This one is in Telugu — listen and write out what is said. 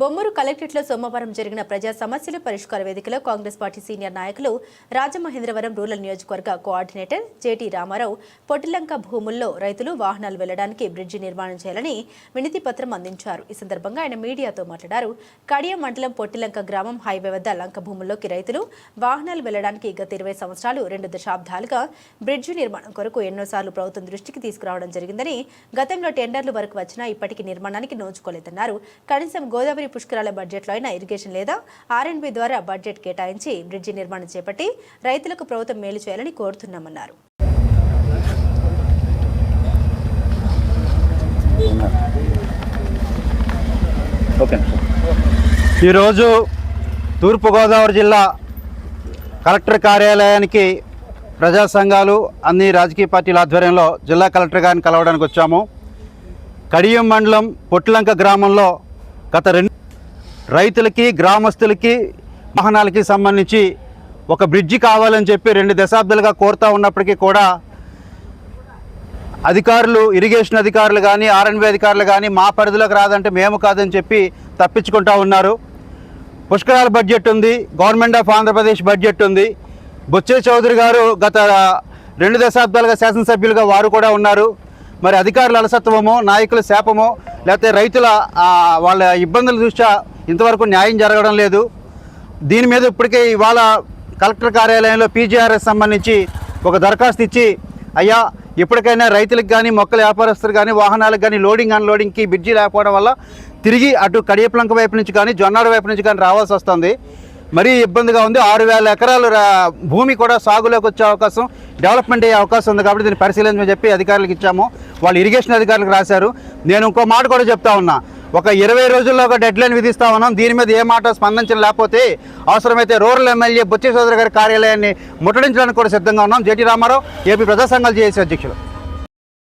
బొమ్మూరు కలెక్టరేట్లో సోమవారం జరిగిన ప్రజా సమస్యల పరిష్కార వేదికలో కాంగ్రెస్ పార్టీ సీనియర్ నాయకులు రాజమహేంద్రవరం రూరల్ నియోజకవర్గ కోఆర్డినేటర్ జేటీ రామారావు పొట్టిలంక భూముల్లో రైతులు వాహనాలు వెళ్ళడానికి బ్రిడ్జి నిర్మాణం చేయాలని వినతి పత్రం అందించారు. ఈ సందర్భంగా ఆయన మీడియాతో మాట్లాడారు. కడియం మండలం పొట్టిలంక గ్రామం హైవే వద్ద లంక భూముల్లోకి రైతులు వాహనాలు వెళ్ళడానికి గత ఇరవై సంవత్సరాలు రెండు దశాబ్దాలుగా బ్రిడ్జి నిర్మాణం కొరకు ఎన్నోసార్లు ప్రభుత్వం దృష్టికి తీసుకురావడం జరిగిందని గతంలో టెండర్లు వరకు వచ్చినా ఇప్పటికీ నిర్మాణానికి నోచుకోలేదన్నారు. కనీసం గోదావరి పుష్కరాల బడ్జెట్లో అయినా ఇరిగేషన్ లేదా ఆర్ఎండ్బి ద్వారా బడ్జెట్ కేటాయించి బ్రిడ్జి నిర్మాణం చేపట్టి రైతులకు ప్రభుత్వం మేలు చేయాలని కోరుతున్నామన్నారు. ఈరోజు తూర్పుగోదావరి జిల్లా కలెక్టర్ కార్యాలయానికి ప్రజా సంఘాలు అన్ని రాజకీయ పార్టీల ఆధ్వర్యంలో జిల్లా కలెక్టర్ గారిని కలవడానికి వచ్చాము. కడియం మండలం పొట్లంక గ్రామంలో గత రెండు రైతులకి గ్రామస్తులకి వాహనాలకి సంబంధించి ఒక బ్రిడ్జి కావాలని చెప్పి రెండు దశాబ్దాలుగా కోరుతూ ఉన్నప్పటికీ కూడా అధికారులు ఇరిగేషన్ అధికారులు కానీ ఆర్ఎన్బి అధికారులు కానీ మా పరిధిలోకి రాదంటే మేము కాదని చెప్పి తప్పించుకుంటా ఉన్నారు. పుష్కరాల బడ్జెట్ ఉంది గవర్నమెంట్ ఆఫ్ ఆంధ్రప్రదేశ్ బడ్జెట్ ఉంది. బొచ్చే చౌదరి గారు గత రెండు దశాబ్దాలుగా శాసనసభ్యులుగా వారు కూడా ఉన్నారు. మరి అధికారుల అలసత్వమో నాయకుల శాపమో లేకపోతే రైతుల వాళ్ళ ఇబ్బందుల దృష్ట్యా ఇంతవరకు న్యాయం జరగడం లేదు. దీని మీద ఇప్పటికే ఇవాళ కలెక్టర్ కార్యాలయంలో పీజీఆర్ఎస్ సంబంధించి ఒక దరఖాస్తు ఇచ్చి అయ్యా ఇప్పటికైనా రైతులకు కానీ మొక్కల వ్యాపారస్తులు కానీ వాహనాలకు కానీ లోడింగ్ అన్లోడింగ్కి బ్రిడ్జి లేకపోవడం వల్ల తిరిగి అటు కడియప్లంక వైపు నుంచి కానీ జొన్నాడ వైపు నుంచి కానీ రావాల్సి వస్తుంది. మరీ ఇబ్బందిగా ఉంది. ఆరు వేల ఎకరాలు భూమి కూడా సాగులోకి వచ్చే అవకాశం డెవలప్మెంట్ అయ్యే అవకాశం ఉంది కాబట్టి దీన్ని పరిశీలించమని చెప్పి అధికారులకు ఇచ్చాము. వాళ్ళు ఇరిగేషన్ అధికారులకు రాశారు. నేను ఇంకో మాట కూడా చెప్తా ఉన్నా. ఒక ఇరవై రోజుల్లో ఒక డెడ్ లైన్ విధిస్తా ఉన్నాం. దీని మీద ఏ మాట స్పందించడం లేకపోతే అవసరమైతే రూరల్ ఎమ్మెల్యే బుచ్చే సోదరి గారి కార్యాలయాన్ని ముట్టడించడానికి కూడా సిద్ధంగా ఉన్నాం. జేటీ రామారావు ఏపీ ప్రజా సంఘాలు చేసే అధ్యక్షులు.